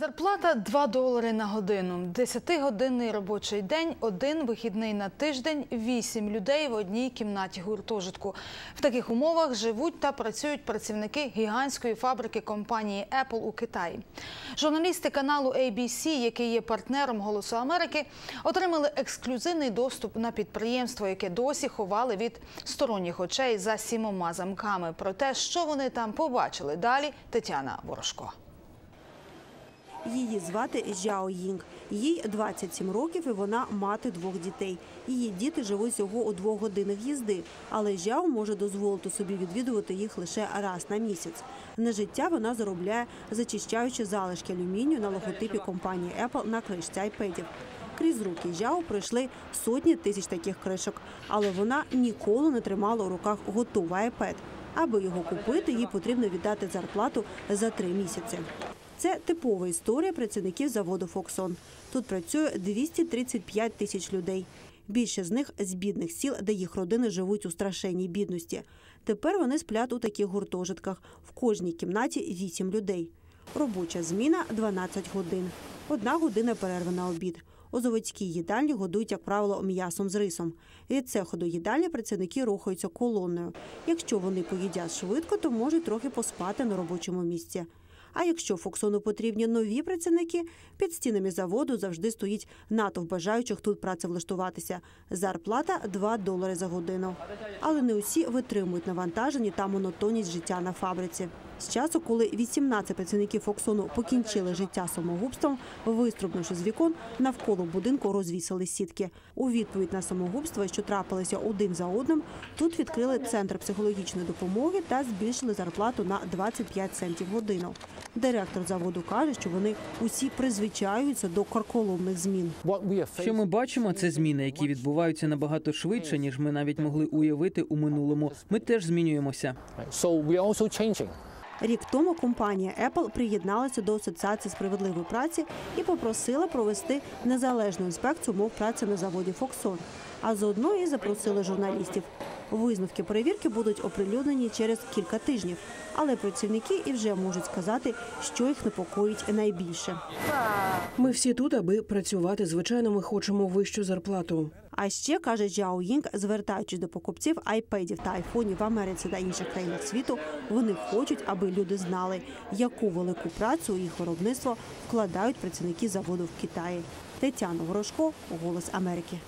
Зарплата 2 долари на годину. 10-годинний робочий день, один вихідний на тиждень, 8 людей в одній кімнаті гуртожитку. В таких умовах живуть та працюють працівники гігантської фабрики компанії Apple у Китаї. Журналісти каналу ABC, який є партнером Голосу Америки, отримали ексклюзивний доступ на підприємство, яке досі ховали від сторонніх очей за сімома замками. Про те, що вони там побачили, далі Тетяна Ворожко. Її звати Жяо Їнг. Їй 27 років і вона мати двох дітей. Її діти живуть всього у двох годинах їзди, але Жяо може дозволити собі відвідувати їх лише раз на місяць. На життя вона заробляє, зачищаючи залишки алюмінію на логотипі компанії Apple на кришці айпедів. Крізь руки Жяо пройшли сотні тисяч таких кришок, але вона ніколи не тримала у руках готовий iPad. Аби його купити, їй потрібно віддати зарплату за три місяці. Це типова історія працівників заводу Фоксон. Тут працює 235 тисяч людей. Більше з них з бідних сіл, де їх родини живуть у страшенній бідності. Тепер вони сплять у таких гуртожитках. В кожній кімнаті 8 людей. Робоча зміна 12 годин. Одна година перерви на обід. У заводській їдальні годують, як правило, м'ясом з рисом. Від цеху до їдальні працівники рухаються колонною. Якщо вони поїдять швидко, то можуть трохи поспати на робочому місці. А якщо Фоксону потрібні нові працівники, під стінами заводу завжди стоїть натовп бажаючих тут працевлаштуватися. Зарплата 2 долари за годину. Але не усі витримують навантажені та монотонність життя на фабриці. З часу, коли 18 працівників Фоксону покінчили життя самогубством, виструбнувши з вікон, навколо будинку розвісили сітки. У відповідь на самогубства, що трапилися один за одним, тут відкрили центр психологічної допомоги та збільшили зарплату на 25 центів годину. Директор заводу каже, що вони усі призвичаюються до карколомних змін. Що ми бачимо, це зміни, які відбуваються набагато швидше, ніж ми навіть могли уявити у минулому. Ми теж змінюємося. Рік тому компанія Apple приєдналася до Асоціації справедливої праці і попросила провести незалежну інспекцію умов праці на заводі Фоксон. А заодно і запросили журналістів. Висновки перевірки будуть оприлюднені через кілька тижнів, але працівники і вже можуть сказати, що їх непокоїть найбільше. Ми всі тут, аби працювати. Звичайно, ми хочемо вищу зарплату. А ще каже Джао Їнг, звертаючись до покупців айпедів та айфонів в Америці та інших країнах світу, вони хочуть, аби люди знали, яку велику працю у їх виробництво вкладають працівники заводу в Китаї. Тетяна Ворожко, Голос Америки.